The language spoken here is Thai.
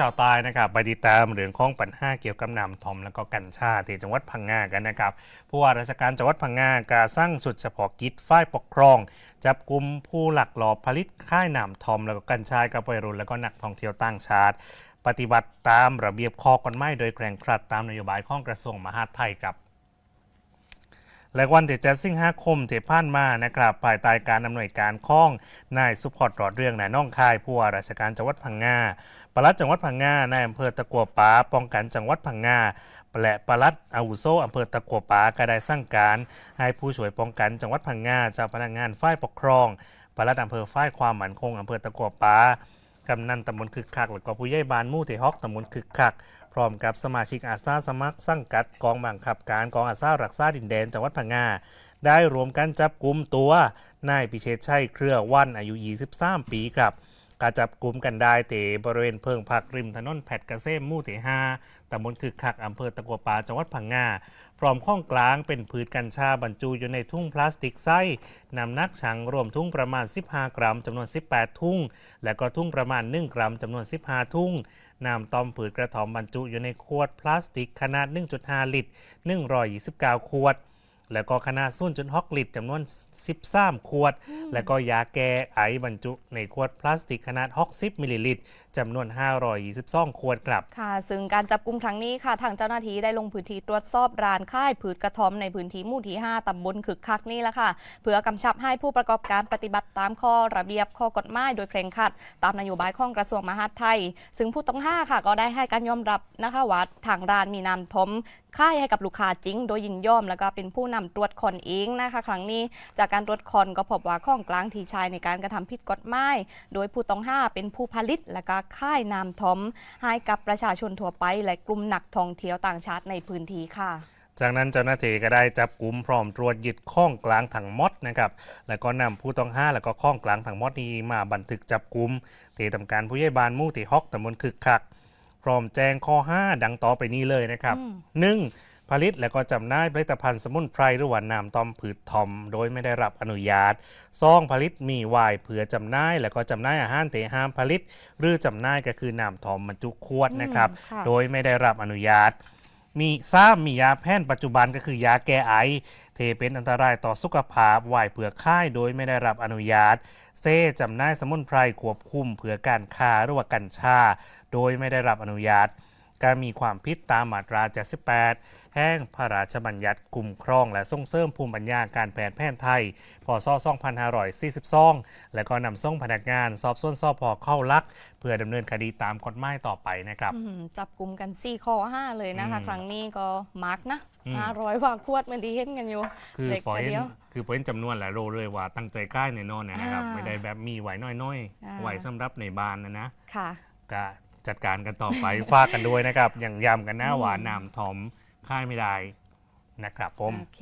ชาวใต้นะครับไปติดตามเรื่องของปัญหาเกี่ยวกับน้ำทอม และก็กัญชาที่จังหวัดพังงากันนะครับผู้ว่าราชการจังหวัดพังงากาสร้างสุดเฉพาะกิจฝ่ายปกครอง จับกลุ่มผู้หลักหลอบผลิตค่ายน้ำทอม และก็กัญชากับวัยรุ่นและก็นักท่องเที่ยวต่างชาติ ปฏิบัติตามระเบียบข้อกฎหมายโดยแกร่งครัดตามนโยบายของกระทรวงมหาดไทยครับ และวันที่7สิงหาคมที่ผ่านมานะครับภายใต้การอำนวยการข้องนายสุพจน์รอดเรื่องนายน้องคายผู้ว่าราชการจังหวัดพังงาปลัดจังหวัดพังงานายอำเภอตะกัวป่าป้องกันจังหวัดพังงาและปลัดอาวุโสอำเภอตะกัวป่าก็ได้สั่งการ ให้ผู้ช่วยป้องกันจังหวัดพังงาเจ้าพนักงานฝ่ายปกครองปลัดอำเภอฝ่ายความมั่นคงอำเภอตะกัวป่า กำนันตำบลคึกคักและก็ผู้ใหญ่บ้านมู่ที่ฮอกตำบลคึกคัก พร้อมกับสมาชิกอาสาสมัครสังกัดกองบังคับการกองอาสารักษาดินแดนจังหวัดพังงาได้รวมกันจับกลุ่มตัวนายพิเชษชัยเครือวันอายุ 23 ปีครับ กาจับกลุ่มกันได้เตบริเวณเพิงพักริมถนนแพทเกษมมู่ที่5ตำบลคือคักอำเภอตะกัวป่าจังหวัดพังงาพร้อมข้องกลางเป็นพืชกัญชาบรรจุอยู่ในทุ่งพลาสติกไส้นำนักชังรวมทุ่งประมาณ 15 กรัมจำนวน 18 ทุ่ง และก็ทุ่งประมาณ 1 กรัมจำนวน 15 ทุ่งนำตอมผืดกระถอมบรรจุอยู่ในขวดพลาสติกขนาด 1.5 ลิตร 129 ขวด แล้วก็ขนาด0.6ลิตรจำนวน 13 ขวด แล้วก็ยาแก้ไอบรรจุในขวดพลาสติกขนาด 60 มิลลิลิตรจำนวน 522 ขวดครับค่ะ ซึ่งการจับกลุ่มครั้งนี้ค่ะทางเจ้าหน้าที่ได้ลงพื้นที่ตรวจสอบร้านค่ายผืดกระท่อมในพื้นที่หมู่ที่ 5ตำบลขึกคักนี่แหละค่ะ เพื่อกำชับให้ผู้ประกอบการปฏิบัติตามข้อระเบียบข้อกฎหมายโดยเคร่งครัด ตามนโยบายของกระทรวงมหาดไทย ซึ่งผู้ต้องห้าค่ะ ก็ได้ให้การยอมรับนะคะว่าทางร้านมีนำทม ค่ายให้กับลูกค้าจริง โดยยินยอมแล้วก็เป็นผู้นำตรวจคอนเองนะคะ ครั้งนี้จากการตรวจคอนก็พบว่าข้องกลางที่ใช้ในการกระทำผิดกฎหมายโดยผู้ต้องห้าเป็นผู้ผลิต และก็ค่ายนำทอมให้กับประชาชนทั่วไป และกลุ่มนักท่องเที่ยวต่างชาติในพื้นที่ค่ะจากนั้นเจ้าหน้าที่ก็ได้จับกลุ่มพร้อมตรวจยึดข้องกลางถังมดนะครับ แล้วก็นำผู้ต้องห้าแล้วก็ข้องกลางถังมดนี้มาบันทึกจับกลุ่มที่ทำการผู้ใหญ่บ้านมู่ที่ฮอกตำบลคึกคัก พร้อมแจ้งข้อ 5 ดังต่อไปนี้เลยนะครับอืมหนึ่งผลิตและก็จำหน่ายผลิตภัณฑ์สมุนไพรหรือว่าน้ำต้อมผืดทอม โดยไม่ได้รับอนุญาตซองผลิตมีวายเผื่อจำหน่าย แล้วก็จำหน่ายอาหารเตห้ามผลิต หรือจำหน่ายก็คือน้ำทอมบรรจุขวดนะครับอืมค่ะโดยไม่ได้รับอนุญาต มีซ้ำมียาแพทย์ปัจจุบันก็คือยาแก้ไอเทเป็นอันตรายต่อสุขภาพวายเปลือกค่ายโดยไม่ได้รับอนุญาต เซ่จำหน่ายสมุนไพรควบคุมเผื่อการค้าหรือว่ากัญชา โดยไม่ได้รับอนุญาต การมีความผิดตามมาตรา 78 แห่งพระราชบัญญัติคุ้มครอง และส่งเสริมภูมิปัญญาการแพทย์แผนไทย พศ 2542 และก็นำส่งพนักงาน สอบสวนสอบพอเข้าลัก เพื่อดำเนินคดีตามกฎหมายต่อไปนะครับอืมจับกลุ่มกัน 4 ข้อ 5 เลยนะคะอืมครั้งนี้ก็มาร์กนะอืม500กว่าขวดเหมันดีเห็นกันอยู่ คือเด็กปล่อยแต่เดียวคือปล่อยจำนวนแหละโรเลยว่าตั้งใจใกล้ในนอนเนี่ยนะครับอ่าไม่ได้แบบมีไหวน้อยอ่าๆไหวสำหรับในบ้านนะนะ ค่ะก็ จัดการกันต่อไป ฝากกันด้วยนะครับ อย่างย้ำกันนะอืมว่าน้ำทอมค่ายไม่ได้นะครับผมโอเค